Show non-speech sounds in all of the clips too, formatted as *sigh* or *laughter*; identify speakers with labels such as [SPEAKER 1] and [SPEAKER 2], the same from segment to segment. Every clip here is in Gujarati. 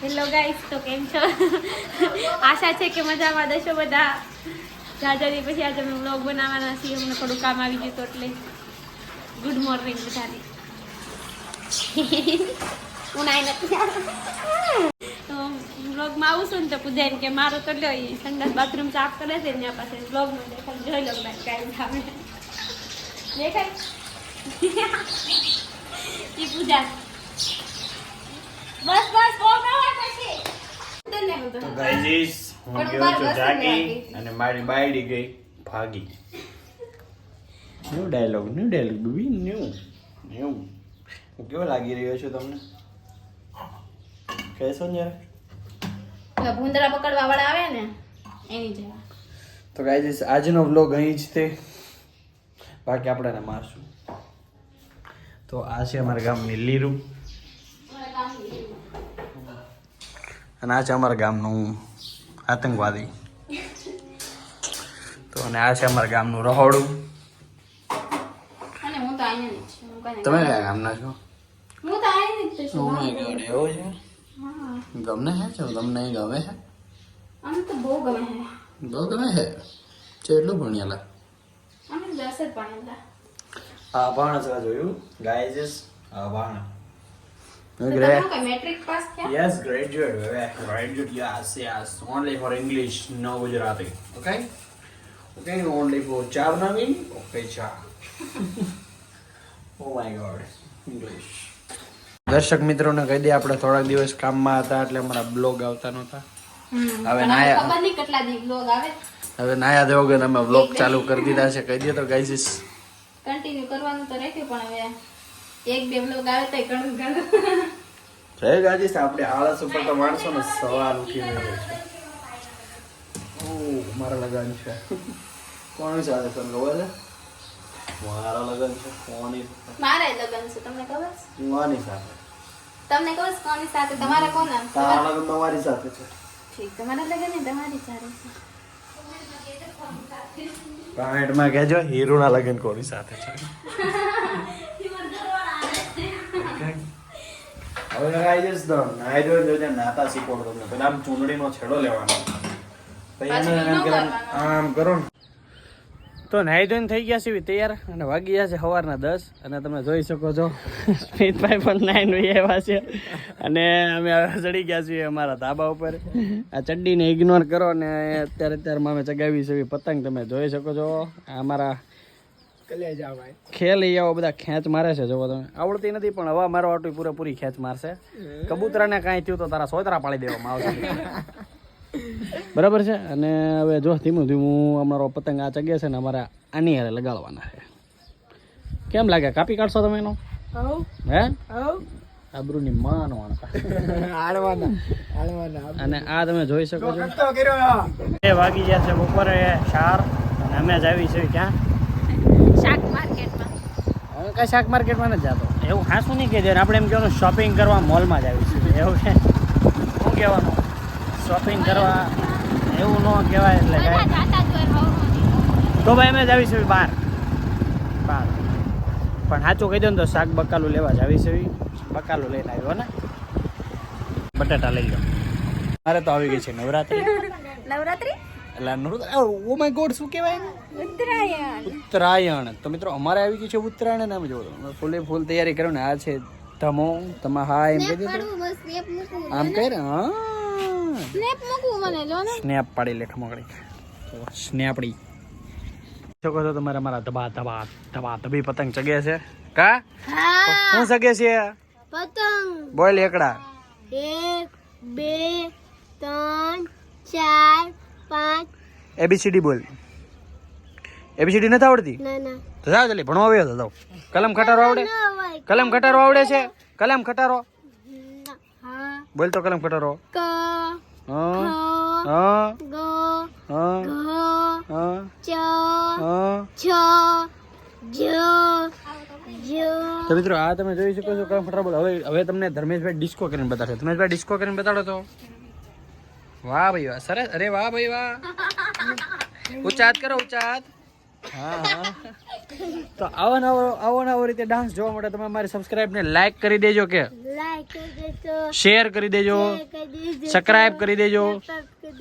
[SPEAKER 1] હેલો ગાઈસ તો કેમ છો? આશા છે કે મજામાં દશો બધા. જાજાની પછી આજે અમે બ્લોગ બનાવવાના છીએ. અમને થોડું કામ આવી ગયું તો એટલે ગુડ મોર્નિંગ બધાને. હું નાઈ નથી તો બ્લોગમાં આવું છું ને તો પૂજા એમ કે મારો તો લ્યો સંડાસ બાથરૂમ સાફ કરે છે ને ત્યાં પાસે બ્લોગમાં દેખાય જોઈ લો બધા કાંઈ સામે. દેખાય? એ પૂજા. બસ બસ તો
[SPEAKER 2] ગાઈઝ *laughs* હું ગયો છું જાગી અને મારી બાયડી ગઈ ભાગી. ન્યુ ડાયલોગ ન્યુ ડાયલોગ બી ન્યુ ન્યુ હું કેવો લાગી રહ્યો છું તમને? કહેશો ને
[SPEAKER 1] જરા. ભૂંદરા પકડવા વાળા આવે ને એની જેવા.
[SPEAKER 2] તો ગાઈઝ આજનો વ્લોગ અહીં જ તે બાકી આપણે મારશું. તો આ છે અમારા ગામની લીરું અને આ છે અમારા ગામનું આતંકવાદી. તો અને આ છે અમારા ગામનું રહોડું.
[SPEAKER 1] હું હું
[SPEAKER 2] તમે કયા ગામના છો?
[SPEAKER 1] ગમે હે છું
[SPEAKER 2] my God, એવો છે.
[SPEAKER 1] હા.
[SPEAKER 2] ગમને છે? છો તમને ગમે
[SPEAKER 1] તો બહુ ગમે છે.
[SPEAKER 2] બહુ ગમે છે? છે એટલું ભણ્યેલા આ પણ જોયું? ગાઈઝ આ
[SPEAKER 1] કઈ matric pass
[SPEAKER 2] bebé. Graduate, yes, yes. Only for English, no Gujarati. Okay? Okay, only for char nagin? Okay, char. *laughs* oh my દર્શક મિત્રોને કહી દે આપણે થોડાક દિવસ કામમાં હતા એટલે અમારા બ્લોગ આવતા નહોતા હવે નાયા.
[SPEAKER 1] ખબર નહીં કેટલા દી બ્લોગ આવે
[SPEAKER 2] હવે નાયા દેવગન અમે બ્લોગ ચાલુ કરી દીધા છે કહી દે તો ગાઈઝ
[SPEAKER 1] કન્ટિન્યુ કરવાનું તો રાખ્યું પણ હવે એક બે બ્લોગ આવે તો ઘણું ઘણું.
[SPEAKER 2] જય ગાજીસ આપણે આળસ ઉપર તો માણસો ને સવાલ ઉઠી રહ્યો છે. ઓ મારા લગન છે. કોણ સાથે તને ખબર છે? મારા લગન છે કોની?
[SPEAKER 1] મારે લગન છે તમને ખબર છે?
[SPEAKER 2] કોની સાથે?
[SPEAKER 1] તમને ખબર છે કોની સાથે? તમારા કોના?
[SPEAKER 2] તારા લગન મારી સાથે છે.
[SPEAKER 1] ઠીક તમારા લગન ને તમારી સાથે છે.
[SPEAKER 2] કમેન્ટમાં કહેજો હીરુના લગન કોની સાથે છે? હવે જઈશ તો નાઈ જોજે નાતા શીખવાડો તમને. પેલા આમ ચૂંદડીનો છેડો લેવાનો. આમ કરો ને. તો નાઈ ધોઈને થઈ ગયા છે તૈયાર અને વાગી ગયા છે સવારના દસ અને તમે જોઈ શકો છો સ્મિતભાઈ પણ નાઈન એવા છે અને અમે ચડી ગયા છીએ અમારા ધાબા ઉપર. આ ચડ્ડીને ઇગ્નોર કરો ને અત્યારે અત્યારમાં અમે ચગાવી છે પતંગ તમે જોઈ શકો છો. ખેલ આવો બધા ખેંચ મારે છે જોવો તમે. આવડતી નથી પણ હવા મારો આટલી પૂરેપૂરી ખેંચ મારશે. કબૂતરાને કાંઈ થયું તો તારા સોતરા પાડી દેવામાં આવશે. બરાબર છે? અને હવે જો ધીમું ધીમું અમારો પતંગ આ ચગે છે ને અમારે આની હારે લગાડવાના છે. કેમ લાગે? કાપી કાઢશો તમે એનો? હે? આબરૂની માનો અને આ તમે જોઈ શકો છો. એ વાગી ગયા છે બપોરે ચાર અને અમે જ આવી છે ક્યાં?
[SPEAKER 1] શાક માર્કેટમાં?
[SPEAKER 2] હું કઈ શાક માર્કેટમાં નથી જતો. એવું હાસું નહીં કે આપણે એમ કહેવાનું શોપિંગ કરવા મોલમાં જ આવીશું એવું છે? શું કહેવાનું? શોપિંગ કરવા એવું ન કહેવાય એટલે કાંઈ. તો ભાઈ અમે જ આવીશું બહાર. બહાર. પણ સાચું કહી દો ને તો શાક બકાલું લેવા જ આવીશું બકાલું લઈને આવ્યો ને? બટાટા લઈ લો. મારે તો આવી ગઈ છે નવરાત્રી.
[SPEAKER 1] નવરાત્રી?
[SPEAKER 2] એટલે ઓ માય ગોડ શું કહેવાય
[SPEAKER 1] ઉત્તરાયણ.
[SPEAKER 2] ઉત્તરાયણ. તો મિત્રો અમારે આવી ગયું છે ઉત્તરાયણ ને અમે જો ફૂલે ફૂલ તૈયારી કરો ને આ છે ધમો તમે હા એમ કહી દીધું આમ કહે ને હા.
[SPEAKER 1] સ્નેપ મૂકું મને જો ને.
[SPEAKER 2] સ્નેપ પાડી લે ખમકડી સ્નેપડી. શકો છો તમારે મારા ધબા ધબા ધબા ધબી પતંગ ચગે છે? કા? શું ચગે છે?
[SPEAKER 1] પતંગ.
[SPEAKER 2] બોલ એકડા.
[SPEAKER 1] એક બે ત્રણ ચાર પાંચ
[SPEAKER 2] એબીસીડી બોલ. એબીસીડી નથી આવડતી?
[SPEAKER 1] ના ના.
[SPEAKER 2] તો જાવ જલ્દી ભણવા આવ્યો તો કલમ ખટારો આવડે? કલમ ખટારો આવડે છે? કલમ ખટારો બોલ તો કલમ ખટારો
[SPEAKER 1] ક
[SPEAKER 2] હ
[SPEAKER 1] હ
[SPEAKER 2] હા
[SPEAKER 1] ગ
[SPEAKER 2] હ
[SPEAKER 1] ચ
[SPEAKER 2] હા.
[SPEAKER 1] છ જ જ.
[SPEAKER 2] તો મિત્રો આ તમે જોઈ શકો છો કલમ ખટારો બોલ. હવે હવે તમને ધર્મેશભાઈ ડિસ્કો કરીને બતાડશે. ધર્મેશભાઈ ડિસ્કો કરીને બતાડો તો. વાહ ભાઈ વાહ સરસ. અરે વાહ ભાઈ વાહ. હાથ કરો ઉચાત હા હા તો આવો નવો આવો નવો રીતે ડાન્સ જોવા માટે તમે અમારી સબસ્ક્રાઇબ ને લાઈક કરી દેજો કે.
[SPEAKER 1] લાઈક કરી દેજો.
[SPEAKER 2] શેર કરી દેજો.
[SPEAKER 1] કરી
[SPEAKER 2] સબસ્ક્રાઇબ કરી દેજો.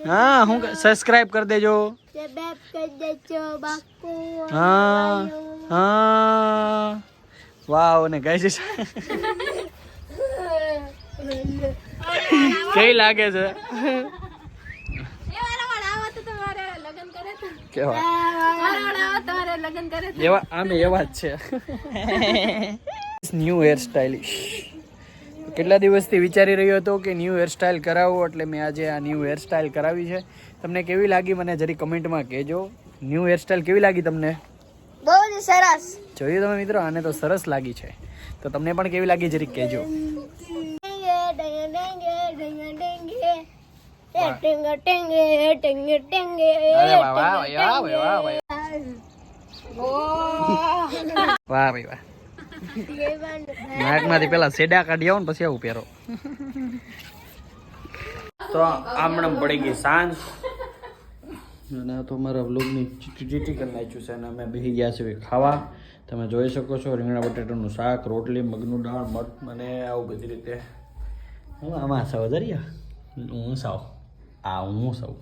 [SPEAKER 2] હા હું સબસ્ક્રાઇબ કરી દેજો.
[SPEAKER 1] બેબ કરી દેજો બાકુ
[SPEAKER 2] હા હા. વાવ ને ગઈ છે. *laughs* કઈ લાગે છે? કેવા? એવા આમે એવા જ છે. ન્યુ હેર સ્ટાઇલિશ કેટલા દિવસથી વિચારી રહ્યો હતો કે ન્યૂ હેરસ્ટાઇલ કરાવો એટલે મેં આજે આ ન્યૂ હેર સ્ટાઇલ કરાવી છે. તમને કેવી લાગી મને જરી કમેન્ટમાં કહેજો. ન્યૂ હેરસ્ટાઇલ કેવી લાગી તમને?
[SPEAKER 1] બહુ જ સરસ.
[SPEAKER 2] જોયું તમે મિત્રો આને તો સરસ લાગી છે. તો તમને પણ કેવી લાગી જરી કહેજો. અરે વાહ વાહ ભાઈ, વાહ ભાઈ, વાહ. ભાઈ. વાહ પેલા સેડા કાઢી આવો ને પછી આવું પહેરો. તો આમણમ પડી ગઈ સાંજ. અને તો મારા વ્લોગની ચીટી કરી નાખ્યું છે અને અમે બેસી ગયા છીએ ખાવા. તમે જોઈ શકો છો રીંગણા બટેટાનું શાક રોટલી મગનું દાળ મઠ અને આવું બધી રીતે. હું આમાં સાવ દરિયા હું સાવ. આ હું સાવ.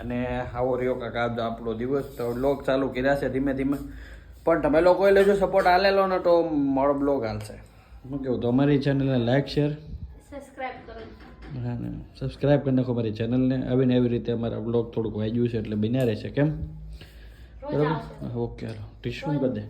[SPEAKER 2] અને આવો રહ્યો કાકા આજ આપણો દિવસ તો બ્લોગ ચાલુ કર્યા છે ધીમે ધીમે. પણ તમે લોકોએ લેજો સપોર્ટ આલેલો ને તો મારો બ્લોગ હાલશે. હું કેવું તો અમારી ચેનલને લાઈક શેર
[SPEAKER 1] સબસ્ક્રાઇબ કરો.
[SPEAKER 2] હા ને સબસ્ક્રાઈબ કરી નાખો મારી ચેનલને આવીને એવી રીતે અમારા બ્લોગ થોડુંક વાંચ્યું છે એટલે બન્યા રહેશે કેમ? બરાબર? ઓકે હાલો. ટીશ્યુ કરી દે.